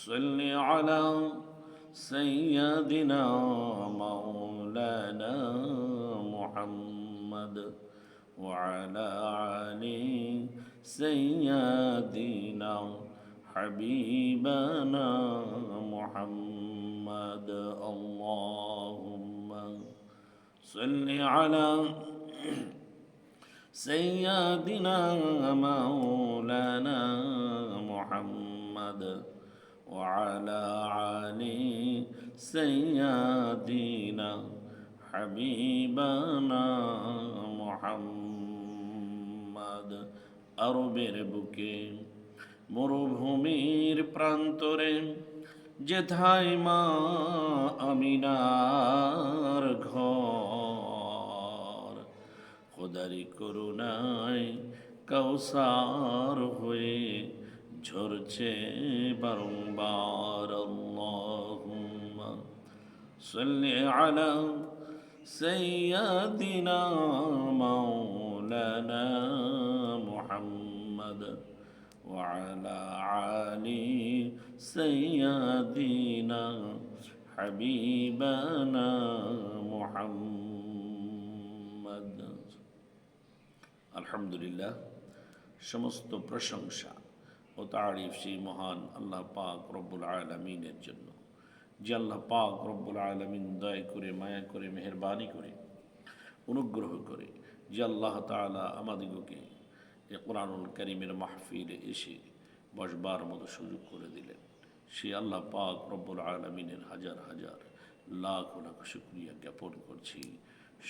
صل على سيدنا مولانا محمد وعلى آل سيدنا حبيبنا محمد. اللهم صل على سيدنا مولانا محمد. وعلى آل سيدنا حبيبنا محمد আরবের বুকে মরুভূমির প্রান্তরে যেথায় মা আমিনার ঘর খোদারি করুণায় কৌসার হয়ে ঝরছে বারংবার আল্লাহুম্মা সাল্লি আলা সাইয়্যিদিনা মাওলানা মুহাম্মদ وعلى آل سيدنا حبيبنا محمد আলহামদুলিল্লাহ সমস্ত প্রশংসা ও তারিফ সেই মহান আল্লাহ পাক রব্বুল আলমিনের জন্য। যে আল্লাহ পাক রব্বুল আলমিন দয়া করে, মায়া করে, মেহরবানি করে, অনুগ্রহ করে, যে আল্লাহ তালা আমাদিগকে এ কোরআনুল করিমের মাহফিলে এসে বসবার মতো সুযোগ করে দিলেন। সে আল্লাহ পাক রব্বুল আলমিনের হাজার হাজার লাখ লাখ শুক্রিয়া জ্ঞাপন করছি।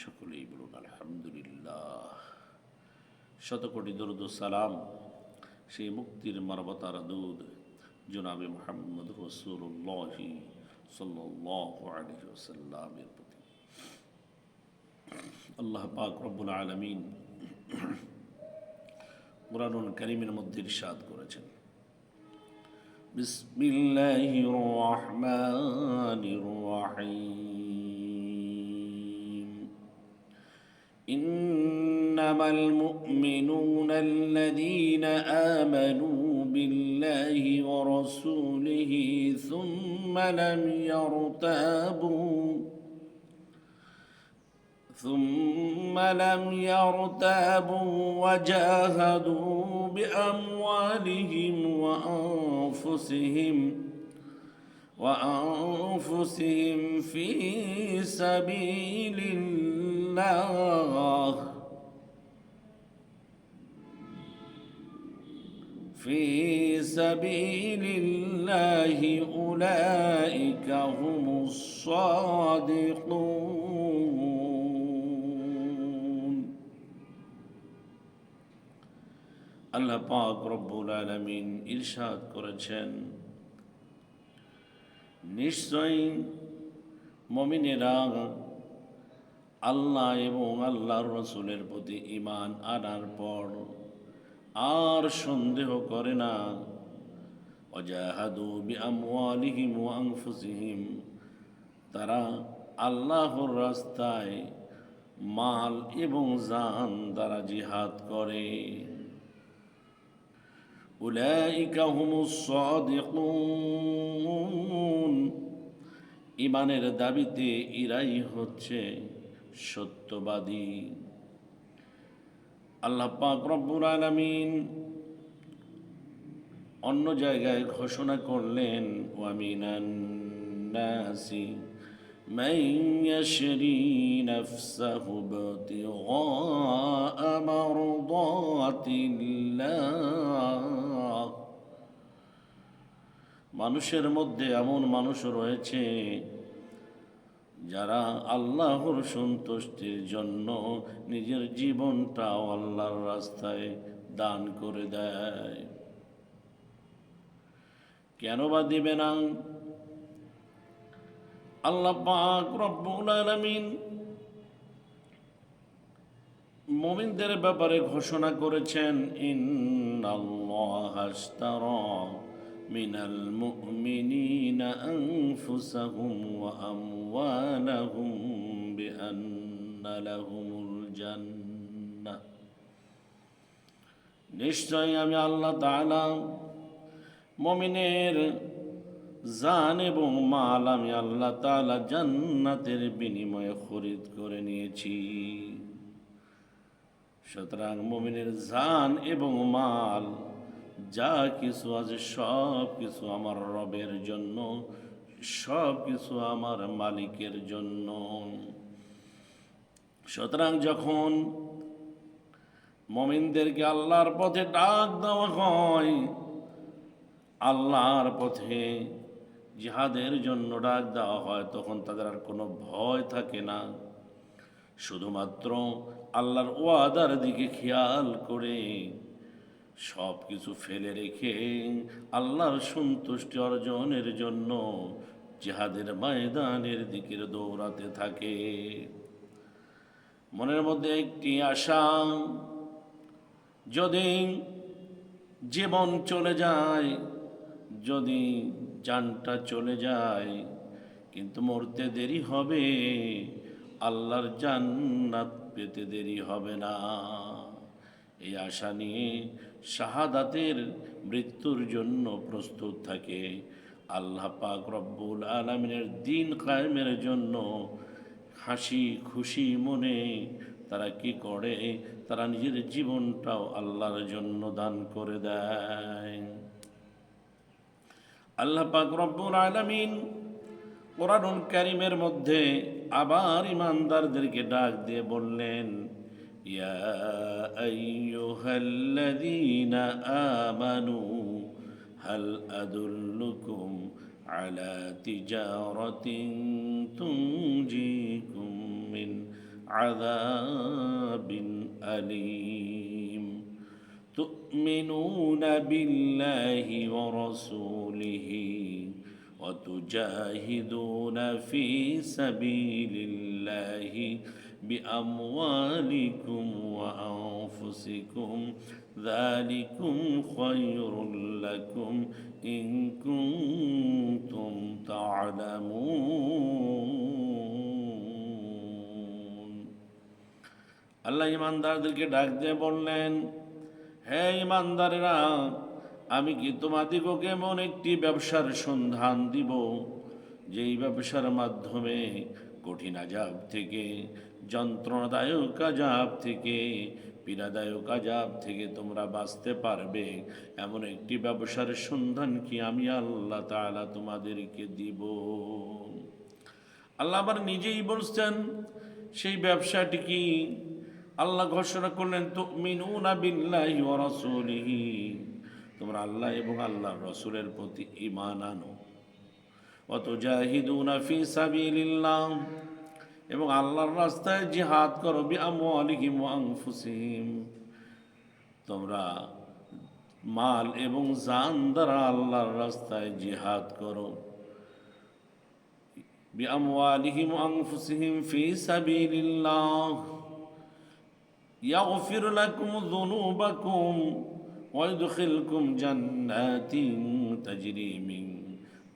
সকলেই বলুন আলহামদুলিল্লাহ। শতকোটি দরুদ সালাম সেই মুক্তির মারবতার দুধ জনাবে মোহাম্মদ রসুল্লাহি সাল্লাহ প্রতি। আল্লাহ পাক রব্বুল আলমিন কোরআনুল করিমের মধ্যে ইরশাদ করেছেন। বিসমিল্লাহির রহমানির রহিম। إنما المؤمنون الذين آمنوا بالله ورسوله ثم لم يرتابوا ثم لم يرتابوا وجاهدوا بأموالهم وأنفسهم وأنفسهم في سبيل الله. في سبيل الله أولئك هم الصادقون আল্লাহ পাক রব্বুল আলমিন ইরশাদ করেছেন নিশ্চয়ই মমিনেরা আল্লাহ এবং আল্লাহর রসুলের প্রতি ইমান আনার পর আর সন্দেহ করে না। অজাহাদু বিআমওয়ালিহিম ওয়া আনফুসিহিম। তারা আল্লাহর রাস্তায় মাল এবং জান দ্বারা জিহাদ করে। উলাইকা হুমুস সাদিকুন। ইমানের দাবিতে ইরাই হচ্ছে সত্যবাদী। আল্লাহ পাক রব্বুল আলামিন অন্য জায়গায় ঘোষণা করলেন ওয়ামিনান নাসি من يشري نفسه ابتغاء مرضات الله মানুষের মধ্যে এমন মানুষ রয়েছে যারা আল্লাহর সন্তুষ্টির জন্য নিজের জীবনটাও আল্লাহর রাস্তায় দান করে দেয়। কেন বা দিবে না? আল্লাহ পাক রব্বুল আলামিন মুমিনদের ব্যাপারে ঘোষণা করেছেন, ইন্নাল্লাহ আশতারা মিনাল মুমিনিনা আনফুসাহুম ওয়া আমওয়ালাহুম বিআন্না লাহুমুল জান্নাহ নিশ্চয় আমি আল্লাহ তাআলা মুমিনের জান এবং মাল আমি আল্লাহ তাআলা জান্নাতের বিনিময়ে খরিদ করে নিয়েছি। সুতরাং মুমিনের জান এবং মাল যা কিছু আছে, সব কিছু আমার রবের জন্য, সব কিছু আমার মালিকের জন্য। সুতরাং যখন মমিনদেরকে আল্লাহর পথে ডাক দেওয়া হয়, আল্লাহর পথে জিহাদের জন্য ডাক দেওয়া হয়, তখন তাদের আর কোনো ভয় থাকে না। শুধুমাত্র আল্লাহর ওয়াদার দিকে খেয়াল করে। সব কিছু ফেলে রেখে আল্লাহর সন্তুষ্টি অর্জনের জন্য জিহাদের ময়দানের দিকে দৌড়াতে থাকে। মনের মধ্যে একটি আশা, যদি জীবন চলে যায়, যদি জানটা চলে যায়, কিন্তু মরতে দেরি হবে, আল্লাহর জান্নাত পেতে দেরি হবে না। এই আশা নিয়ে শাহাদাতের মৃত্যুর জন্য প্রস্তুত থাকে। আল্লাহ পাক রব্বুল আলমিনের দিন কায়েমের জন্য হাসি, খুশি মনে তারা কি করে? তারা নিজের জীবনটাও আল্লাহর জন্য দান করে দেয়। আল্লাহ পাক রব্বুল আলামিন কারিমের মধ্যে আবার ইমানদারদেরকে ডাক দিয়ে বললেন يا أيها الذين آمنوا هل أدلكم على تجارة تنجيكم من عذاب أليم؟ تؤمنون بالله ورسوله وتجاهدون في سبيل الله بأموالكم وأنفسكم ذلكم خير لكم إن كنتم تعلمون আল্লাহ ইমানদারদেরকে ডাক দিয়ে বললেন হে ইমানদারেরা আমি কি তোমাদিগকে এমন একটি ব্যবসার সন্ধান দিব যেই ব্যবসার মাধ্যমে কঠিন আজাব থেকে যন্ত্রণাদায়ক আজাব থেকে, পীড়াদায়ক আজাব থেকে তোমরা বাঁচতে পারবে। এমন একটি ব্যবসার সন্ধান কি আমি আল্লাহ তাআলা তোমাদেরকে দিব? আল্লাহ আবার নিজেই বলছেন, সেই ব্যবসাটি কি? আল্লাহ ঘোষণা করলেন তো মিনুনা বিল্লাহি রাসূলিহি। তোমরা আল্লাহ এবং আল্লাহ রসুলের প্রতি ইমান আনো। অত জাহিদুনা ফি সাবিলিল্লাহ। এবং আল্লাহর রাস্তায় জিহাদ করো বি আমওয়ালিহিম ওয়া আনফুসিহিম তোমরা মাল এবং জান দ্বারা আল্লাহর রাস্তায় জিহাদ করো بأموالهم وأنفسهم في سبيل الله يغفر لكم ذنوبكم ويدخلكم جنات تجري من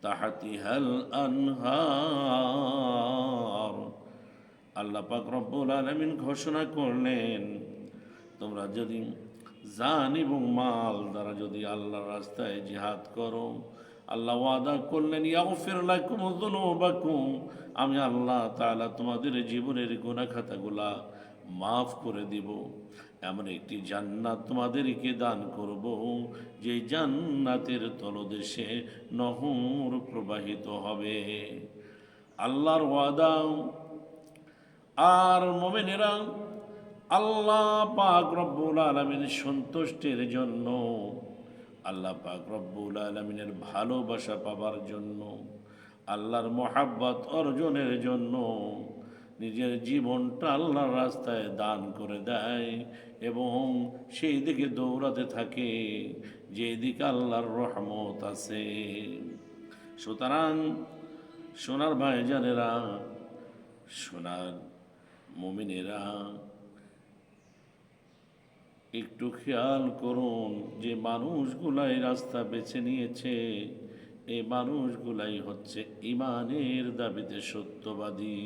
تحتها الأنهار আল্লাহ পাক রব্বুল আলমিন ঘোষণা করলেন, তোমরা যদি জান এবং মাল দ্বারা যদি আল্লাহর রাস্তায় জিহাদ করো, আল্লাহ ওয়াদা করলেন যুনুবাকুম, আমি আল্লাহ তাআলা তোমাদের জীবনের গুনাহ খাতাগুলা মাফ করে দিব। এমন একটি জান্নাত তোমাদেরকে দান করব, যে জান্নাতের তলদেশে নহর প্রবাহিত হবে। আল্লাহর ওয়াদা আর মোমেনেরা আল্লাহ পাক রব্বুল আলমিনের সন্তুষ্টের জন্য, আল্লাহ পাক রব্বুল আলমিনের ভালোবাসা পাবার জন্য, আল্লাহর মহাব্বত অর্জনের জন্য নিজের জীবনটা আল্লাহর রাস্তায় দান করে দেয় এবং সেই দিকে দৌড়াতে থাকে যে দিকে আল্লাহর রহমত আছে। সুতরাং সোনার ভাইজানেরা, সোনার মমিনেরা, একটু খেয়াল করুন যে মানুষগুলাই রাস্তা বেছে নিয়েছে, এই মানুষগুলাই হচ্ছে ইমানের দাবিতে সত্যবাদী।